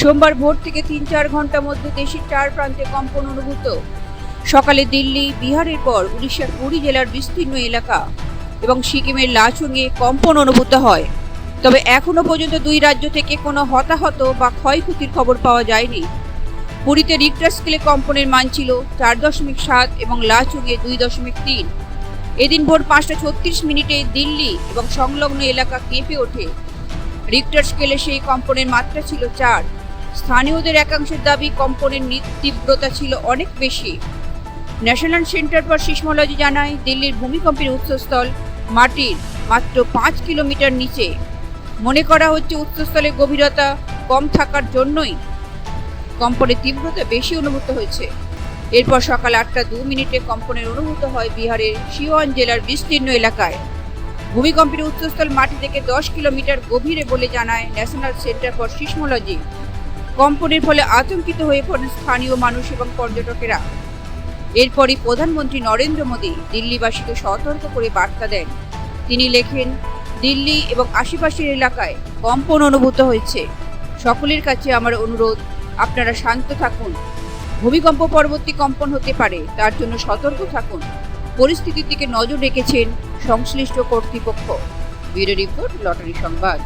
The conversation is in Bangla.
সোমবার ভোর থেকে তিন চার ঘণ্টার মধ্যে দেশের চার প্রান্তে কম্পন অনুভূত। সকালে দিল্লি, বিহারের পর উড়িষ্যার পুরী জেলার বিস্তীর্ণ এলাকা এবং সিকিমের লাচুংয়ে কম্পন অনুভূত হয়। তবে এখনও পর্যন্ত দুই রাজ্য থেকে কোনো হতাহত বা ক্ষয়ক্ষতির খবর পাওয়া যায়নি। পুরীতে রিক্টার স্কেলে কম্পনের মান ছিল চার দশমিক সাত এবং লাচুংয়ে দুই দশমিক তিন। এদিন ভোর পাঁচটা ছত্রিশ মিনিটে দিল্লি এবং সংলগ্ন এলাকা কেঁপে ওঠে। রিক্টার স্কেলে সেই কম্পনের মাত্রা ছিল চার। স্থানীয়দের একাংশের দাবি কম্পনের তীব্রতা ছিল অনেক বেশি। ন্যাশনাল সেন্টার ফর সিসমোলজি জানায়, দিল্লির ভূমিকম্পের উৎসস্থল মাটির মাত্র পাঁচ কিলোমিটার নিচে। মনে করা হচ্ছে উৎসস্থলের গভীরতা কম থাকার জন্যই কম্পনের তীব্রতা বেশি অনুভূত হয়েছে। এরপর সকাল আটটা দু মিনিটে কম্পনের অনুভূত হয় বিহারের সিওয়ান জেলার বিস্তীর্ণ এলাকায়। ভূমিকম্পের উৎসস্থল মাটি থেকে দশ কিলোমিটার গভীরে বলে জানায় ন্যাশনাল সেন্টার ফর সিসমোলজি। কম্পনের ফলে আতঙ্কিত হয়ে পড়েন স্থানীয় মানুষ এবং পর্যটকেরা। এরপরই প্রধানমন্ত্রী নরেন্দ্র মোদী দিল্লিবাসীকে সতর্ক করে বার্তা দেন। তিনি লেখেন, দিল্লি এবং আশেপাশের এলাকায় কম্পন অনুভূত হয়েছে। সকলের কাছে আমার অনুরোধ, আপনারা শান্ত থাকুন। ভূমিকম্প পরবর্তী কম্পন হতে পারে, তার জন্য সতর্ক থাকুন। পরিস্থিতির দিকে নজর রেখেছেন সংশ্লিষ্ট কর্তৃপক্ষ। ব্যুরো রিপোর্ট, লটারি সংবাদ।